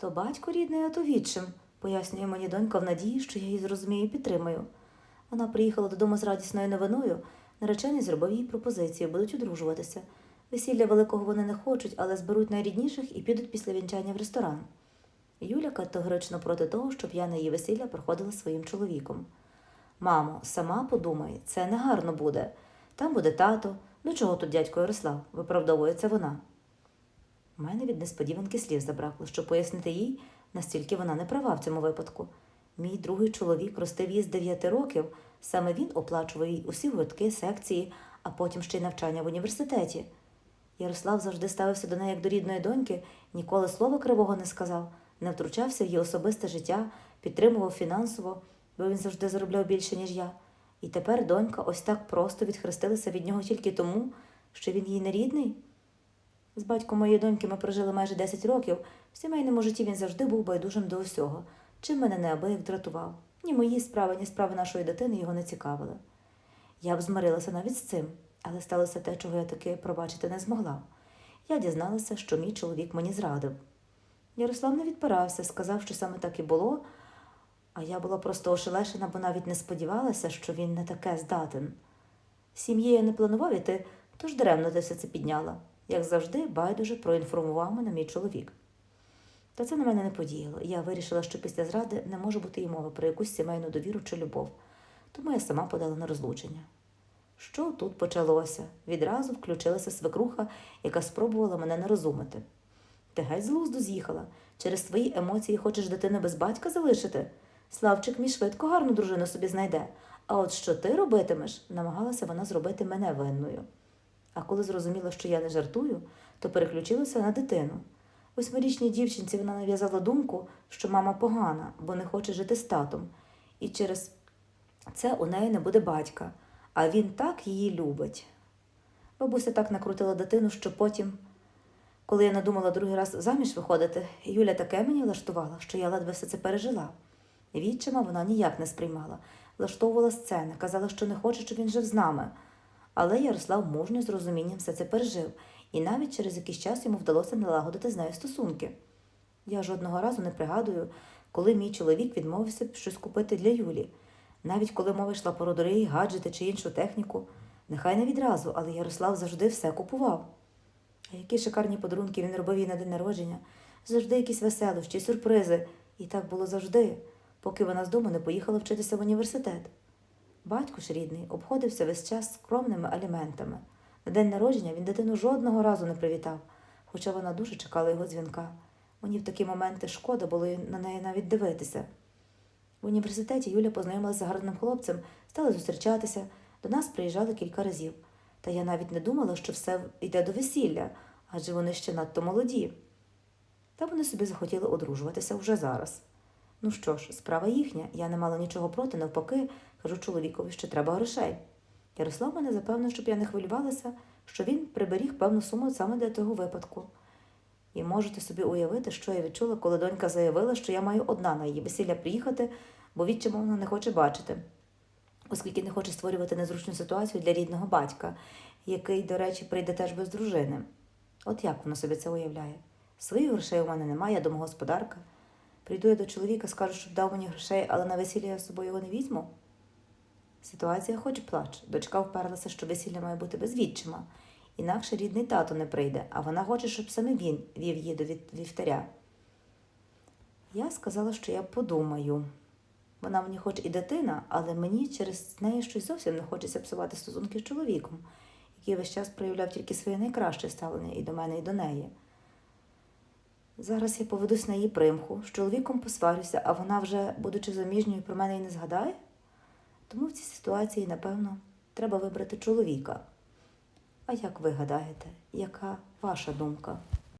То батько рідний, а то відчим, пояснює мені донька в надії, що я її зрозумію і підтримаю. Вона приїхала додому з радісною новиною. Наречений зробив їй пропозицію, будуть одружуватися. Весілля великого вони не хочуть, але зберуть найрідніших і підуть після вінчання в ресторан. Юля категорично проти того, щоб я на її весілля проходила своїм чоловіком. Мамо, сама подумай, це негарно буде. Там буде тато. До чого тут дядько Ярослав? виправдовується вона. Мене від несподіванки слів забракло, щоб пояснити їй, настільки вона не права в цьому випадку. Мій другий чоловік ростив її з 9 років, саме він оплачував їй усі гуртки, секції, а потім ще й навчання в університеті. Ярослав завжди ставився до неї як до рідної доньки, ніколи слова кривого не сказав, не втручався в її особисте життя, підтримував фінансово, бо він завжди заробляв більше, ніж я. І тепер донька ось так просто відхрестилася від нього тільки тому, що він їй не рідний. З батьком моєї доньки ми прожили майже 10 років. В сімейному житті він завжди був байдужим до усього, чим мене неабияк дратував. Ні мої справи, ні справи нашої дитини його не цікавили. Я б змирилася навіть з цим, але сталося те, чого я таки пробачити не змогла. Я дізналася, що мій чоловік мені зрадив. Ярослав не відпирався, сказав, що саме так і було, а я була просто ошелешена, бо навіть не сподівалася, що він не таке здатен. Сім'ї я не планував іти, тож даремно ти все це підняла. Як завжди, байдуже проінформував мене мій чоловік. Та це на мене не подіяло, я вирішила, що після зради не може бути і мови про якусь сімейну довіру чи любов, тому я сама подала на розлучення. Що тут почалося? Відразу включилася свекруха, яка спробувала мене не розумити. Ти геть з глузду з'їхала. Через свої емоції хочеш дитину без батька залишити. Славчик мій швидко гарну дружину собі знайде. А от що ти робитимеш, намагалася вона зробити мене винною. А коли зрозуміла, що я не жартую, то переключилася на дитину. Восьмирічній дівчинці вона нав'язала думку, що мама погана, бо не хоче жити з татом, і через це у неї не буде батька, а він так її любить. Бабуся так накрутила дитину, що потім, коли я надумала другий раз заміж виходити, Юля таке мені влаштувала, що я ледве все це пережила. Відчима вона ніяк не сприймала, влаштовувала сцени, казала, що не хоче, щоб він жив з нами. Але Ярослав мужньо з розумінням все це пережив, і навіть через якийсь час йому вдалося налагодити з нею стосунки. Я жодного разу не пригадую, коли мій чоловік відмовився б щось купити для Юлі. Навіть коли мова йшла про дорогі гаджети чи іншу техніку, нехай не відразу, але Ярослав завжди все купував. А які шикарні подарунки він робив їй на день народження, завжди якісь веселощі, сюрпризи. І так було завжди, поки вона з дому не поїхала вчитися в університет. Батько ж рідний обходився весь час скромними аліментами. На день народження він дитину жодного разу не привітав, хоча вона дуже чекала його дзвінка. Мені в такі моменти шкода було на неї навіть дивитися. В університеті Юля познайомилася з гарним хлопцем, стали зустрічатися, до нас приїжджали кілька разів. Та я навіть не думала, що все йде до весілля, адже вони ще надто молоді. Та вони собі захотіли одружуватися вже зараз. Ну що ж, справа їхня, я не мала нічого проти, навпаки, кажу чоловікові, що треба грошей. Ярослав мене запевнив, щоб я не хвилювалася, що він приберіг певну суму саме для того випадку. І можете собі уявити, що я відчула, коли донька заявила, що я маю одна на її весілля приїхати, бо відчима вона не хоче бачити, оскільки не хоче створювати незручну ситуацію для рідного батька, який, до речі, прийде теж без дружини. От як вона собі це уявляє? Своїх грошей у мене немає, я домогосподарка. Прийду я до чоловіка, скажу, щоб дав мені грошей, але на весілля я з собою його не візьму. Ситуація хоч плач. Дочка вперлася, що весілля має бути без відчима. Інакше рідний тато не прийде, а вона хоче, щоб саме він вів її до вівтаря. Я сказала, що я подумаю. Вона мені хоч і дитина, але мені через неї щось зовсім не хочеться псувати стосунки з чоловіком, який весь час проявляв тільки своє найкраще ставлення і до мене, і до неї. Зараз я поведусь на її примху, з чоловіком посварюся, а вона вже, будучи заміжньою, про мене і не згадає. Тому в цій ситуації, напевно, треба вибрати чоловіка. А як ви гадаєте, яка ваша думка?